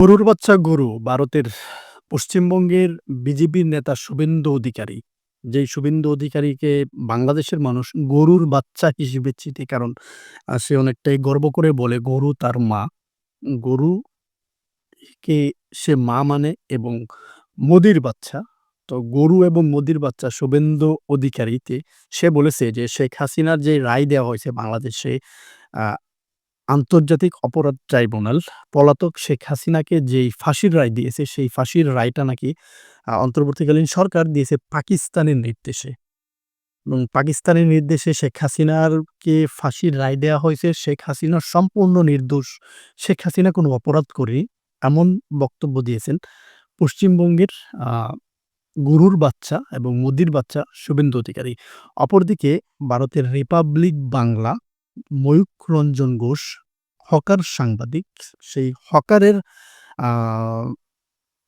গরুর বাচ্চা গরু ভারতের পশ্চিমবঙ্গের বিজেপির নেতা শুভেন্দু অধিকারী, যেই শুভেন্দু অধিকারীকে বাংলাদেশের মানুষ গরুর বাচ্চা হিসেবে চিনে। কারণ সে অনেকটাই গর্ব করে বলে গরু তার মা। গরুকে সে মা মানে এবং মোদির বাচ্চা। তো গরু এবং মোদির বাচ্চা শুভেন্দু অধিকারীতে সে বলেছে যে শেখ হাসিনার যে রায় দেওয়া হয়েছে বাংলাদেশে আন্তর্জাতিক অপরাধ ট্রাইব্যুনাল, পলাতক শেখ হাসিনাকে যেই ফাঁসির রায় দিয়েছে, সেই ফাঁসির রায়টা নাকি অন্তর্বর্তীকালীন সরকার দিয়েছে পাকিস্তানের নির্দেশে। এবং পাকিস্তানের নির্দেশে শেখ হাসিনারকে ফাঁসির রায় দেওয়া হয়েছে। শেখ হাসিনা সম্পূর্ণ নির্দোষ। শেখ হাসিনা কোনো অপরাধ করেনি। এমন বক্তব্য দিয়েছেন পশ্চিমবঙ্গের গরুর বাচ্চা এবং মোদির বাচ্চা শুভেন্দু অধিকারী। অপরদিকে ভারতের রিপাবলিক বাংলা ময়ূখ রঞ্জন ঘোষ হকার সাংবাদিক। সেই হকারের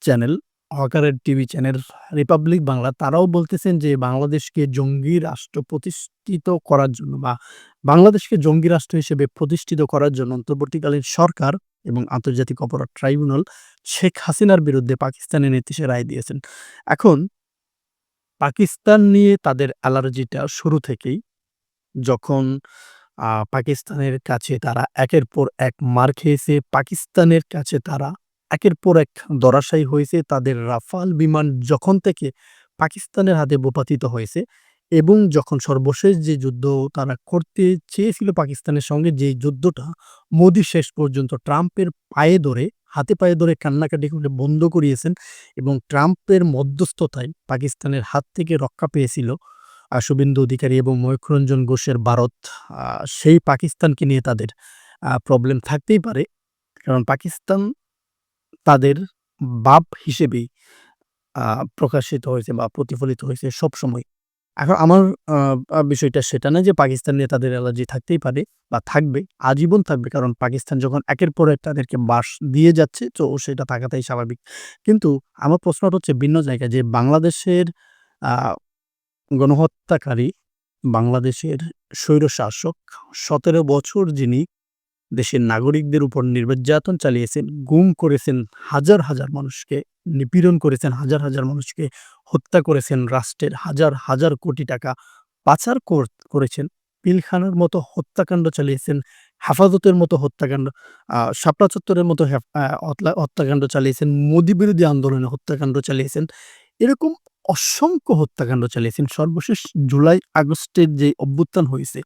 চ্যানেল, হকারের টিভি চ্যানেল রিপাবলিক বাংলা তারাও বলতেছেন যে বাংলাদেশকে জঙ্গি রাষ্ট্র প্রতিষ্ঠিত করার জন্য বা বাংলাদেশকে জঙ্গি রাষ্ট্র হিসেবে প্রতিষ্ঠিত করার জন্য অন্তর্বর্তীকালীন সরকার এবং আন্তর্জাতিক অপরাধ ট্রাইব্যুনাল শেখ হাসিনার বিরুদ্ধে পাকিস্তানের নির্দেশে রায় দিয়েছেন। এখন পাকিস্তান নিয়ে তাদের অ্যালার্জিটা শুরু থেকেই। যখন পাকিস্তানের কাছে তারা একের পর এক মার খেয়েছে, পাকিস্তানের কাছে তারা একের পর এক দরাশায়ী হয়েছে। তাদের রাফাল বিমান যখন থেকে পাকিস্তানের হাতে ভূপাতিত হয়েছে এবং যখন সর্বশেষ যে যুদ্ধ তারা করতে চেয়েছিল পাকিস্তানের সঙ্গে যেই যুদ্ধটা মোদি শেষ পর্যন্ত ট্রাম্পের পায়ে ধরে, হাতে পায়ে ধরে কান্নাকাটি করে বন্ধ করিয়েছেন এবং ট্রাম্পের মধ্যস্থতায় পাকিস্তানের হাত থেকে রক্ষা পেয়েছিল শুভেন্দু অধিকারী এবং ময়ূখ রঞ্জন ঘোষের ভারত। সেই পাকিস্তানকে নিয়ে তাদের প্রবলেম থাকতেই পারে। কারণ পাকিস্তান তাদের বাপ হিসেবেই প্রকাশিত হয়েছে বা প্রতিফলিত হয়েছে সবসময়। এখন আমার বিষয়টা সেটা না যে পাকিস্তান নিয়ে তাদের অ্যালার্জি থাকতেই পারে বা থাকবে, আজীবন থাকবে। কারণ পাকিস্তান যখন একের পর এক তাদেরকে বাস দিয়ে যাচ্ছে তো সেটা থাকাটাই স্বাভাবিক। কিন্তু আমার প্রশ্নটা হচ্ছে ভিন্ন জায়গায় যে বাংলাদেশের গণহত্যাকারী, বাংলাদেশের স্বৈরশাসক ১৭ বছর যিনি দেশের নাগরিকদের উপর নির্যাতন চালিয়েছেন, গুম করেছেন হাজার, হাজার মানুষকে, নিপীড়ন করেছেন হাজার, হাজার মানুষকে, হত্যা করেছেন, রাষ্ট্রের হাজার, হাজার কোটি টাকা পাচার কর করেছেন, পিলখানার মতো হত্যাকাণ্ড চালিয়েছেন, হেফাজতের মতো হত্যাকাণ্ড, শাপলা চত্বরের মতো হত্যাকাণ্ড চালিয়েছেন, মোদি বিরোধী আন্দোলনে হত্যাকাণ্ড চালিয়েছেন। এরকম অসংখ্য হত্যাকাণ্ড চালিয়েছেন। সর্বশেষ জুলাই আগস্টের যে অভ্যুত্থান হয়েছে,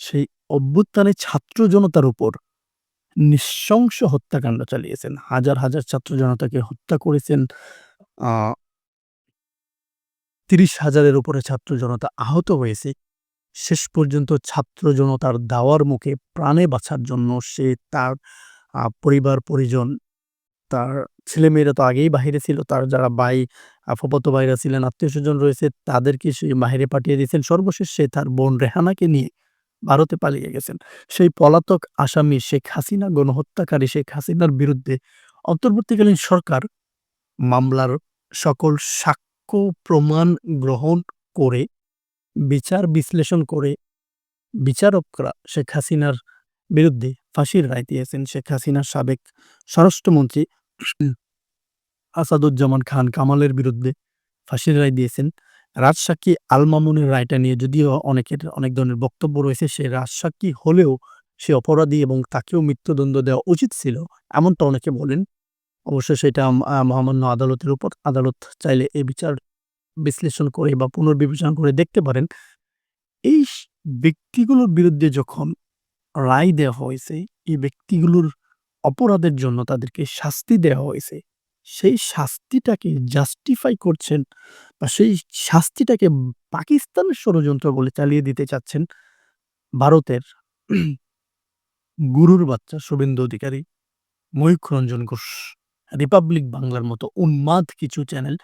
সেই অভ্যুত্থানে ছাত্র জনতার উপর নৃশংস হত্যাকাণ্ড চালিয়েছেন। হাজার, হাজার ছাত্র জনতাকে হত্যা করেছেন। ৩০,০০০ এর উপরে ছাত্র জনতা আহত হয়েছে। শেষ পর্যন্ত ছাত্র জনতার দাওয়ার মুখে প্রাণে বাঁচার জন্য সে তার পরিবার-পরিজন, তার ছেলেমেয়েরা তো আগেই বাহিরে ছিল। তার যারা ভাই, আ ফুফাতো ভাইরা ছিলেন, আত্মীয় স্বজন রয়েছে তাদেরকে সে বাহিরে পাঠিয়ে দিয়েছেন। সর্বশেষ সে তার বোন রেহানাকে নিয়ে ভারতে পালিয়ে গেছেন। সেই পলাতক আসামি শেখ হাসিনা গণহত্যাকারী শেখ হাসিনার বিরুদ্ধে অন্তর্বর্তীকালীন সরকার মামলার সকল সাক্ষ্য প্রমাণ গ্রহণ করে, বিচার বিশ্লেষণ করে বিচারকরা শেখ হাসিনার বিরুদ্ধে ফাঁসির রায় দিয়েছেন। শেখ হাসিনার সাবেক স্বরাষ্ট্রমন্ত্রী আসাদুজ্জামান খান কামালের বিরুদ্ধে ফাঁসির রায় দিয়েছেন। রাজসাক্ষী আল মামুনের রায়টা নিয়ে যদিও অনেকের অনেক ধরনের বক্তব্য রয়েছে, সে রাজসাক্ষী হলেও সে অপরাধী এবং তাকেও মৃত্যুদণ্ড দেওয়া উচিত ছিল, এমনটা অনেকে বলেন। অবশ্য সেটা মহামান্য আদালতের উপর। আদালত চাইলে এই বিচার বিশ্লেষণ করে বা পুনর্বিবেচনা করে দেখতে পারেন। এই ব্যক্তিগুলোর বিরুদ্ধে যখন রায় দেওয়া হয়েছে, এই ব্যক্তিগুলোর অপরাধের জন্য তাদেরকে শাস্তি দেওয়া হয়েছে, সেই শাস্তিটাকে জাস্টিফাই করছেন বা সেই শাস্তিটাকে পাকিস্তানের ষড়যন্ত্র বলে চালিয়ে দিতে চাচ্ছেন ভারতের গুরুর বাচ্চা শুভেন্দু অধিকারী, ময়ূখ রঞ্জন ঘোষ, রিপাবলিক বাংলার মতো উন্মাদ কিছু চ্যানেল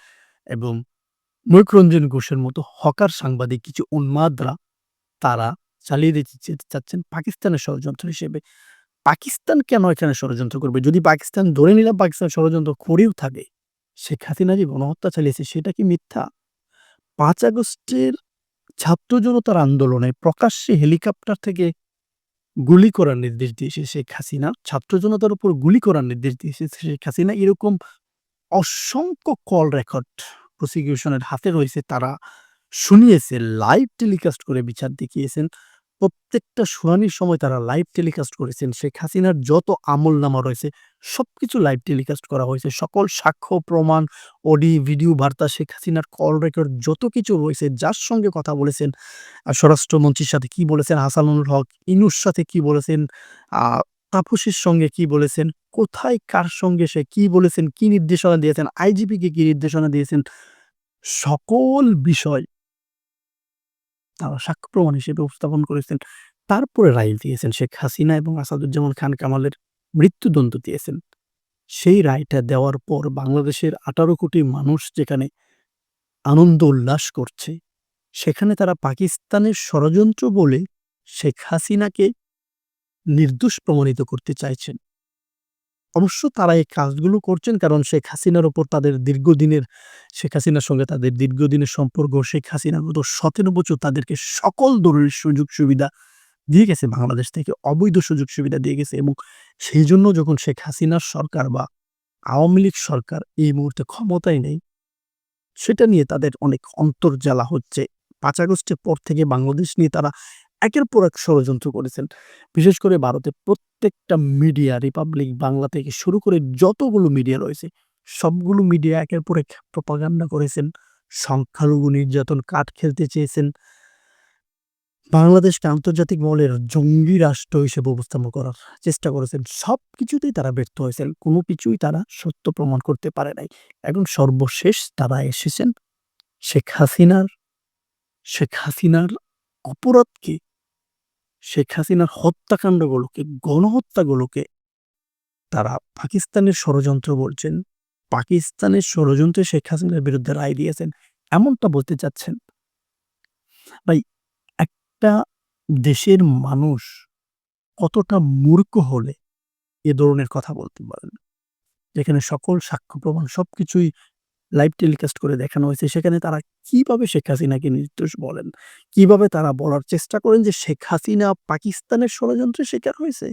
এবং ময়ূখ রঞ্জন ঘোষের মতো হকার সাংবাদিক কিছু উন্মাদরা তারা চালিয়ে দিতে চাচ্ছেন পাকিস্তানের ষড়যন্ত্র হিসেবে। পাকিস্তান কেন এখানে ষড়যন্ত্র করবে? যদি পাকিস্তান ধরে নিলাম পাকিস্তান ষড়যন্ত্র করেও থাকে, শেখ হাসিনা যে গণহত্যা চালিয়েছে সেটা কি মিথ্যা? পাঁচ আগস্টের ছাত্র জনতার আন্দোলনে প্রকাশ্যে হেলিকপ্টার থেকে গুলি করার নির্দেশ দিয়েছে শেখ হাসিনা। ছাত্র জনতার উপর গুলি করার নির্দেশ দিয়েছে শেখ হাসিনা। এরকম অসংখ্য কল রেকর্ড প্রসিকিউশনের হাতে রয়েছে। তারা শুনিয়েছে, লাইভ টেলিকাস্ট করে বিচার দেখিয়েছেন। প্রত্যেকটা শুনানির সময় তারা লাইভ টেলিকাস্ট করেছেন। শেখ হাসিনার যত আমলনামা রয়েছে সবকিছু লাইভ টেলিকাস্ট করা হয়েছে। সকল সাক্ষ্য, প্রমাণ, অডি, ভিডিও বার্তা, শেখ হাসিনার কল রেকর্ড যত কিছু রয়েছে, যার সঙ্গে কথা বলেছেন, স্বরাষ্ট্রমন্ত্রীর সাথে কি বলেছেন, হাসানুল হক, ইনুর সাথে কি বলেছেন, তাপসীর সঙ্গে কি বলেছেন, কোথায় কার সঙ্গে সে কি বলেছেন, কি নির্দেশনা দিয়েছেন, আইজিপিকে কি নির্দেশনা দিয়েছেন, সকল বিষয় সাক্ষ্য প্রমাণ হিসেবে উপস্থাপন করেছেন। তারপরে রায় দিয়েছেন শেখ হাসিনা এবং আসাদুজ্জামান খান কামালের মৃত্যুদণ্ড দিয়েছেন। সেই রায়টা দেওয়ার পর বাংলাদেশের ১৮ কোটি মানুষ যেখানে আনন্দ উল্লাস করছে, সেখানে তারা পাকিস্তানের ষড়যন্ত্র বলে শেখ হাসিনাকে নির্দোষ প্রমাণিত করতে চাইছেন। অবশ্য তারা এই কাজগুলো করছেন কারণ শেখ হাসিনার উপর তাদের দীর্ঘদিনের শেখ হাসিনার সঙ্গে তাদের দীর্ঘদিনের সম্পর্ক, শেখ হাসিনা গত ১৭ বছর তাদেরকে সকল ধরনের সুযোগ সুবিধা দিয়ে গেছে বাংলাদেশ থেকে, অবৈধ সুযোগ সুবিধা দিয়ে গেছে এবং সেই জন্য যখন শেখ হাসিনার সরকার বা আওয়ামী লীগ সরকার এই মুহূর্তে ক্ষমতায় নেই, সেটা নিয়ে তাদের অনেক অন্তর্জ্বালা হচ্ছে। পাঁচ আগস্টের পর থেকে বাংলাদেশ নিয়ে তারা একের পর এক ষড়যন্ত্র করেছেন। বিশেষ করে ভারতের প্রত্যেকটা মিডিয়া, রিপাবলিক বাংলা থেকে শুরু করে যতগুলো মিডিয়া রয়েছে, সবগুলো মিডিয়া একের পর এক প্রপাগান্ডা করেছেন। সংখ্যালঘু নির্যাতন কাঠ খেলতে চেয়েছেন। বাংলাদেশকে আন্তর্জাতিক মহলের জঙ্গি রাষ্ট্র হিসেবে উপস্থাপন করার চেষ্টা করেছেন। সব কিছুতেই তারা ব্যর্থ হয়েছেন। কোনো কিছুই তারা সত্য প্রমাণ করতে পারে নাই। এখন সর্বশেষ তারা এসেছেন শেখ হাসিনার শেখ হাসিনার অপরাধকে, শেখ হাসিনার হত্যাকাণ্ডগুলোকে, গণহত্যাগুলোকে তারা পাকিস্তানের ষড়যন্ত্র বলছেন। পাকিস্তানের ষড়যন্ত্রে শেখ হাসিনার বিরুদ্ধে রায় দিয়েছেন। এমনটা বলতে চাচ্ছেন। ভাই একটা দেশের মানুষ কতটা মূর্খ হলে এ ধরনের কথা বলতে পারেন? যেখানে সকল সাক্ষ্য প্রমাণ সবকিছুই লাইভ টেলিকাস্ট করে দেখানো হয়েছে, সেখানে তারা কীভাবে শেখ হাসিনাকে নির্দোষ বলেন? কীভাবে তারা বলার চেষ্টা করেন যে শেখ হাসিনা পাকিস্তানের ষড়যন্ত্রের শিকার হয়েছে?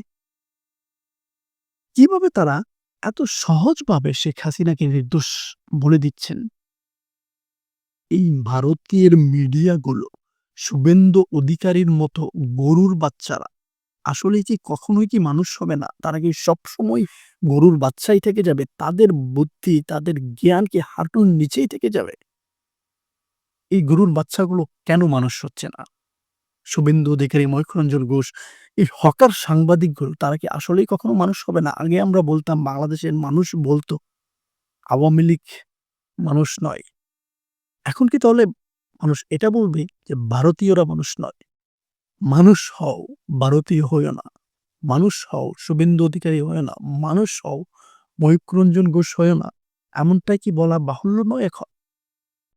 কীভাবে তারা এত সহজভাবে শেখ হাসিনাকে নির্দোষ বলে দিচ্ছেন? এই ভারতের মিডিয়াগুলো শুভেন্দু অধিকারীর মতো গরুর বাচ্চারা আসলেই কি কখনোই কি মানুষ হবে না? তারা কি সবসময় গরুর বাচ্চাই থেকে যাবে? তাদের বুদ্ধি, তাদের জ্ঞান কি হাঁটুর নিচেই থেকে যাবে? এই গরুর বাচ্চাগুলো কেন মানুষ হচ্ছে না? শুভেন্দু অধিকারী, ময়ূররঞ্জন ঘোষ, এই হকার সাংবাদিকগুলো তারা কি আসলেই কখনো মানুষ হবে না? আগে আমরা বলতাম বাংলাদেশের মানুষ বলতো, আওয়ামী লীগ মানুষ নয়। এখন কি তাহলে মানুষ এটা বলবে যে ভারতীয়রা মানুষ নয়? মানুষ হও, ভারতীয় হইও না। মানুষ হও, শুভেন্দু অধিকারী হইও না। মানুষ হও, ময়ূররঞ্জন ঘোষ হইও না। এমনটাই কি বলা বাহুল্য নয় এখন?